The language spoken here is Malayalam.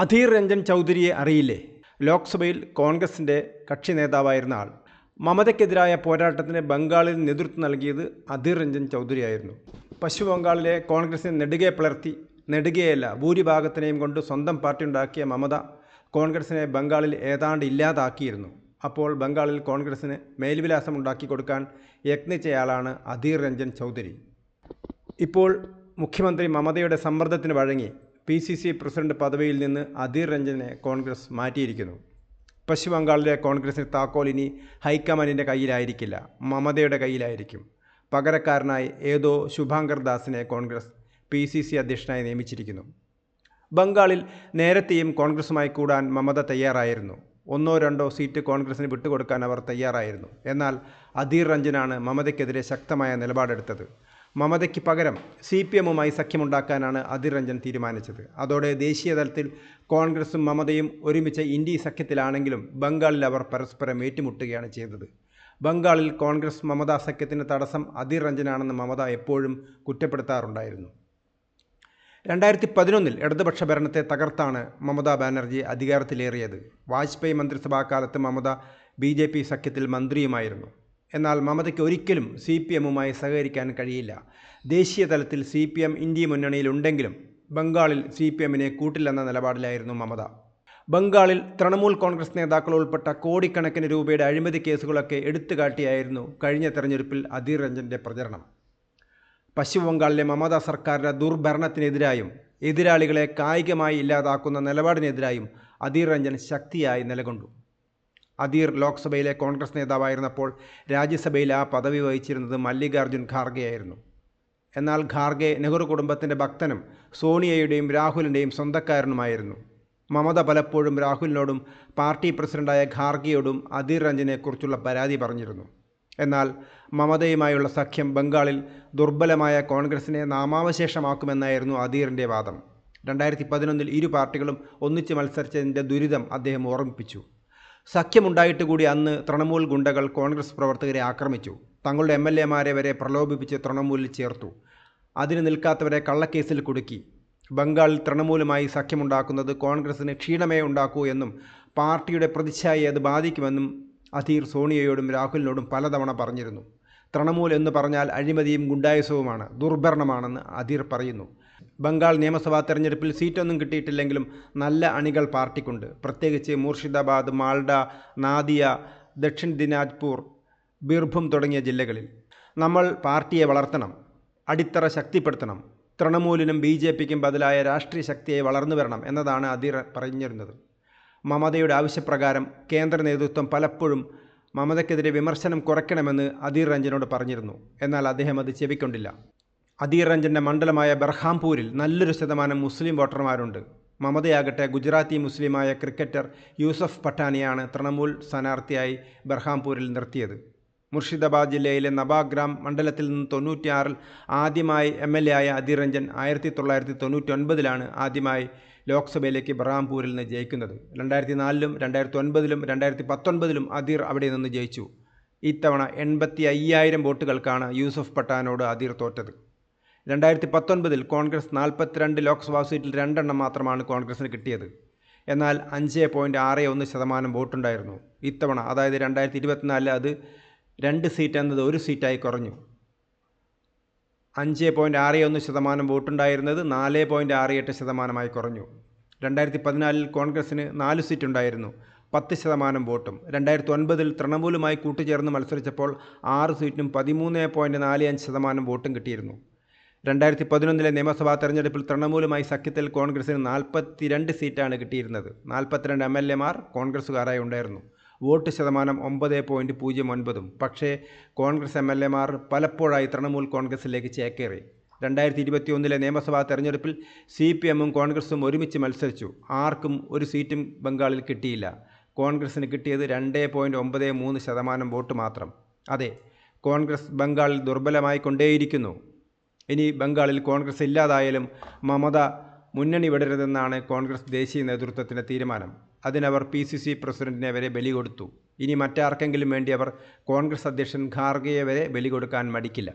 അധീർ രഞ്ജൻ ചൗധരിയെ അറിയില്ലേ? ലോക്സഭയിൽ കോൺഗ്രസിന്റെ കക്ഷി നേതാവായിരുന്ന ആൾ. മമതയ്ക്കെതിരായ പോരാട്ടത്തിന് ബംഗാളിൽ നേതൃത്വം നൽകിയത് അധീർ രഞ്ജൻ ചൗധരിയായിരുന്നു. പശ്ചിമ ബംഗാളിലെ കോൺഗ്രസിനെ നെടുകെ പിളർത്തി നെടുകയല്ല ഭൂരിഭാഗത്തിനെയും കൊണ്ട് സ്വന്തം പാർട്ടി ഉണ്ടാക്കിയ മമത കോൺഗ്രസിനെ ബംഗാളിൽ ഏതാണ്ട് ഇല്ലാതാക്കിയിരുന്നു. അപ്പോൾ ബംഗാളിൽ കോൺഗ്രസിന് മേൽവിലാസം ഉണ്ടാക്കി കൊടുക്കാൻ യത്നിച്ചയാളാണ് അധീർ രഞ്ജൻ ചൗധരി. ഇപ്പോൾ മുഖ്യമന്ത്രി മമതയുടെ സമ്മർദ്ദത്തിന് വഴങ്ങി. പി സി സി പ്രസിഡന്റ് പദവിയിൽ നിന്ന് അധീർ രഞ്ജനെ കോൺഗ്രസ് മാറ്റിയിരിക്കുന്നു. പശ്ചിമ ബംഗാളിലെ കോൺഗ്രസിന് താക്കോൽ ഇനി ഹൈക്കമാൻഡിന്റെ കയ്യിലായിരിക്കില്ല. മമതയുടെ കയ്യിലായിരിക്കും. പകരക്കാരനായി ഏതോ ശുഭാങ്കർ ദാസിനെ കോൺഗ്രസ് പി സി സി അധ്യക്ഷനായി നിയമിച്ചിരിക്കുന്നു. ബംഗാളിൽ നേരത്തെയും കോൺഗ്രസുമായി കൂടാൻ മമത തയ്യാറായിരുന്നു. ഒന്നോ രണ്ടോ സീറ്റ് കോൺഗ്രസിന് വിട്ടുകൊടുക്കാൻ അവർ തയ്യാറായിരുന്നു. എന്നാൽ അധീർ രഞ്ജനാണ് മമതയ്ക്കെതിരെ ശക്തമായ നിലപാടെടുത്തത്. മമതയ്ക്ക് പകരം സി പി എമ്മുമായി സഖ്യമുണ്ടാക്കാനാണ് അധിർ രഞ്ജൻ തീരുമാനിച്ചത്. അതോടെ ദേശീയ തലത്തിൽ കോൺഗ്രസും മമതയും ഒരുമിച്ച് ഇന്ത്യ സഖ്യത്തിലാണെങ്കിലും ബംഗാളിൽ അവർ പരസ്പരം ഏറ്റുമുട്ടുകയാണ് ചെയ്തത്. ബംഗാളിൽ കോൺഗ്രസ് മമത സഖ്യത്തിന് തടസ്സം അധിർ രഞ്ജനാണെന്ന് മമത എപ്പോഴും കുറ്റപ്പെടുത്താറുണ്ടായിരുന്നു. രണ്ടായിരത്തി പതിനൊന്നിൽ ഇടതുപക്ഷ ഭരണത്തെ തകർത്താണ് മമതാ ബാനർജി അധികാരത്തിലേറിയത്. വാജ്പേയി മന്ത്രിസഭാ കാലത്ത് മമത ബി ജെ പി സഖ്യത്തിൽ മന്ത്രിയുമായിരുന്നു. എന്നാൽ മമതയ്ക്ക് ഒരിക്കലും സി പി എമ്മുമായി സഹകരിക്കാൻ കഴിയില്ല. ദേശീയ തലത്തിൽ സി പി എം ഇന്ത്യ മുന്നണിയിലുണ്ടെങ്കിലും ബംഗാളിൽ സി പി എമ്മിനെ കൂട്ടില്ലെന്ന നിലപാടിലായിരുന്നു മമത. ബംഗാളിൽ തൃണമൂൽ കോൺഗ്രസ് നേതാക്കൾ ഉൾപ്പെട്ട കോടിക്കണക്കിന് രൂപയുടെ അഴിമതി കേസുകളൊക്കെ എടുത്തുകാട്ടിയായിരുന്നു കഴിഞ്ഞ തെരഞ്ഞെടുപ്പിൽ അധീർ രഞ്ജന്റെ പ്രചരണം. പശ്ചിമ ബംഗാളിലെ മമതാ സർക്കാരിന്റെ ദുർഭരണത്തിനെതിരായും എതിരാളികളെ കായികമായി ഇല്ലാതാക്കുന്ന നിലപാടിനെതിരായും അധീർ രഞ്ജൻ ശക്തിയായി നിലകൊണ്ടു. അധീർ ലോക്സഭയിലെ കോൺഗ്രസ് നേതാവായിരുന്നപ്പോൾ രാജ്യസഭയിൽ ആ പദവി വഹിച്ചിരുന്നത് മല്ലികാർജുൻ ഖാർഗെയായിരുന്നു എന്നാൽ ഖാർഗെ നെഹ്റു കുടുംബത്തിന്റെ ഭക്തനും സോണിയയുടെയും രാഹുലിന്റെയും സ്വന്തക്കാരനുമായിരുന്നു. മമത പലപ്പോഴും രാഹുലിനോടും പാർട്ടി പ്രസിഡന്റായ ഖാർഗെയോടും അധീർ രഞ്ജനെക്കുറിച്ചുള്ള പരാതി പറഞ്ഞിരുന്നു. എന്നാൽ മമതയുമായുള്ള സഖ്യം ബംഗാളിൽ ദുർബലമായ കോൺഗ്രസിനെ നാമാവശേഷമാക്കുമെന്നായിരുന്നു അധീറിന്റെ വാദം. രണ്ടായിരത്തി പതിനൊന്നിൽ ഇരു പാർട്ടികളും ഒന്നിച്ച് മത്സരിച്ചതിന്റെ ദുരിതം അദ്ദേഹം ഓർമ്മിപ്പിച്ചു. സഖ്യമുണ്ടായിട്ട് കൂടി അന്ന് തൃണമൂൽ ഗുണ്ടകൾ കോൺഗ്രസ് പ്രവർത്തകരെ ആക്രമിച്ചു. തങ്ങളുടെ എം എൽ എമാരെ വരെ പ്രലോഭിപ്പിച്ച് തൃണമൂലിൽ ചേർത്തു. അതിന് നിൽക്കാത്തവരെ കള്ളക്കേസിൽ കുടുക്കി. ബംഗാളിൽ തൃണമൂലുമായി സഖ്യമുണ്ടാക്കുന്നത് കോൺഗ്രസിന് ക്ഷീണമേ ഉണ്ടാക്കൂ എന്നും പാർട്ടിയുടെ പ്രതിച്ഛായയെ അത് ബാധിക്കുമെന്നും അധീർ സോണിയയോടും രാഹുലിനോടും പലതവണ പറഞ്ഞിരുന്നു. തൃണമൂൽ എന്ന് പറഞ്ഞാൽ അഴിമതിയും ഗുണ്ടായുസവുമാണ് ദുർഭരണമാണെന്ന് അധീർ പറയുന്നു. ബംഗാൾ നിയമസഭാ തെരഞ്ഞെടുപ്പിൽ സീറ്റൊന്നും കിട്ടിയിട്ടില്ലെങ്കിലും നല്ല അണികൾ പാർട്ടിക്കുണ്ട്. പ്രത്യേകിച്ച് മൂർഷിദാബാദ് മാൾഡ നാദിയ ദക്ഷിൺ ദിനാജ്പൂർ ബീർഭും തുടങ്ങിയ ജില്ലകളിൽ. നമ്മൾ പാർട്ടിയെ വളർത്തണം അടിത്തറ ശക്തിപ്പെടുത്തണം. തൃണമൂലിനും ബി ജെ പിക്കും ബദലായ രാഷ്ട്രീയ ശക്തിയെ വളർന്നു വരണം എന്നതാണ് അധീർ പറഞ്ഞിരുന്നത്. മമതയുടെ ആവശ്യപ്രകാരം കേന്ദ്ര നേതൃത്വം പലപ്പോഴും മമതയ്ക്കെതിരെ വിമർശനം കുറയ്ക്കണമെന്ന് അധീർ രഞ്ജനോട് പറഞ്ഞിരുന്നു. എന്നാൽ അദ്ദേഹം അത് ചെവിക്കൊണ്ടില്ല. അധീർ രഞ്ജന്റെ മണ്ഡലമായ ബർഹാംപൂരിൽ നല്ലൊരു ശതമാനം മുസ്ലിം വോട്ടർമാരുണ്ട്. മമതയാകട്ടെ ഗുജറാത്തി മുസ്ലിമായ ക്രിക്കറ്റർ യൂസഫ് പട്ടാനിയാണ് തൃണമൂൽ സ്ഥാനാർത്ഥിയായി ബർഹാംപൂരിൽ നിർത്തിയത്. മുർഷിദാബാദ് ജില്ലയിലെ നബാഗ്രാം മണ്ഡലത്തിൽ നിന്ന് തൊണ്ണൂറ്റിയാറിൽ ആദ്യമായി എം എൽ എ ആയ അദീർ രഞ്ജൻ ആയിരത്തി തൊള്ളായിരത്തി തൊണ്ണൂറ്റി ഒൻപതിലാണ് ആദ്യമായി ലോക്സഭയിലേക്ക് ബർഹാംപൂരിൽ നിന്ന് ജയിക്കുന്നത്. രണ്ടായിരത്തി നാലിലും രണ്ടായിരത്തി ഒൻപതിലും രണ്ടായിരത്തി പത്തൊൻപതിലും അധീർ അവിടെ നിന്ന് ജയിച്ചു. ഇത്തവണ എൺപത്തി അയ്യായിരം വോട്ടുകൾക്കാണ് യൂസഫ് പട്ടാനോട് അധീർ തോറ്റത്. രണ്ടായിരത്തി പത്തൊൻപതിൽ കോൺഗ്രസ് നാൽപ്പത്തിരണ്ട് ലോക്സഭാ സീറ്റിൽ രണ്ടെണ്ണം മാത്രമാണ് കോൺഗ്രസിന് കിട്ടിയത്. എന്നാൽ അഞ്ച് പോയിന്റ് ആറ് ഒന്ന് ശതമാനം വോട്ടുണ്ടായിരുന്നു. ഇത്തവണ അതായത് രണ്ടായിരത്തി ഇരുപത്തിനാലിൽ അത് രണ്ട് സീറ്റ് എന്നത് ഒരു സീറ്റായി കുറഞ്ഞു. അഞ്ച് പോയിന്റ് ആറ് ഒന്ന് ശതമാനം വോട്ടുണ്ടായിരുന്നത് നാല് പോയിന്റ് ആറ് എട്ട് ശതമാനമായി കുറഞ്ഞു. രണ്ടായിരത്തി പതിനാലിൽ കോൺഗ്രസിന് നാല് സീറ്റ് ഉണ്ടായിരുന്നു പത്ത് ശതമാനം വോട്ടും. രണ്ടായിരത്തി ഒൻപതിൽ തൃണമൂലുമായി കൂട്ടുചേർന്ന് മത്സരിച്ചപ്പോൾ ആറ് സീറ്റിനും പതിമൂന്ന് പോയിന്റ് നാല് അഞ്ച് ശതമാനം വോട്ടും കിട്ടിയിരുന്നു. രണ്ടായിരത്തി പതിനൊന്നിലെ നിയമസഭാ തെരഞ്ഞെടുപ്പിൽ തൃണമൂലുമായി സഖ്യത്തിൽ കോൺഗ്രസിന് നാൽപ്പത്തിരണ്ട് സീറ്റാണ് കിട്ടിയിരുന്നത്. നാൽപ്പത്തിരണ്ട് എം എൽ എമാർ കോൺഗ്രസ്സുകാരായി ഉണ്ടായിരുന്നു. വോട്ട് ശതമാനം ഒമ്പത് പോയിന്റ് പൂജ്യം ഒൻപതും. പക്ഷേ കോൺഗ്രസ് എം എൽ എമാർ പലപ്പോഴായി തൃണമൂൽ കോൺഗ്രസിലേക്ക് ചേക്കേറി. രണ്ടായിരത്തി ഇരുപത്തി ഒന്നിലെ നിയമസഭാ തെരഞ്ഞെടുപ്പിൽ സി പി എമ്മും കോൺഗ്രസും ഒരുമിച്ച് മത്സരിച്ചു. ആർക്കും ഒരു സീറ്റും ബംഗാളിൽ കിട്ടിയില്ല. കോൺഗ്രസിന് കിട്ടിയത് രണ്ട് പോയിന്റ് ഒമ്പത് മൂന്ന് ശതമാനം വോട്ട് മാത്രം. അതെ കോൺഗ്രസ് ബംഗാളിൽ ദുർബലമായി കൊണ്ടേയിരിക്കുന്നു ഇനി ബംഗാളിൽ കോൺഗ്രസ് ഇല്ലാതായാലും മമത മുന്നണി വിടരുതെന്നാണ് കോൺഗ്രസ് ദേശീയ നേതൃത്വത്തിന്റെ തീരുമാനം. അതിനവർ പി സി സി പ്രസിഡന്റിനെ വരെ ബലി കൊടുത്തു ഇനി മറ്റാർക്കെങ്കിലും വേണ്ടി അവർ കോൺഗ്രസ് അധ്യക്ഷൻ ഖാർഗെയെ വരെ ബലി കൊടുക്കാൻ മടിക്കില്ല.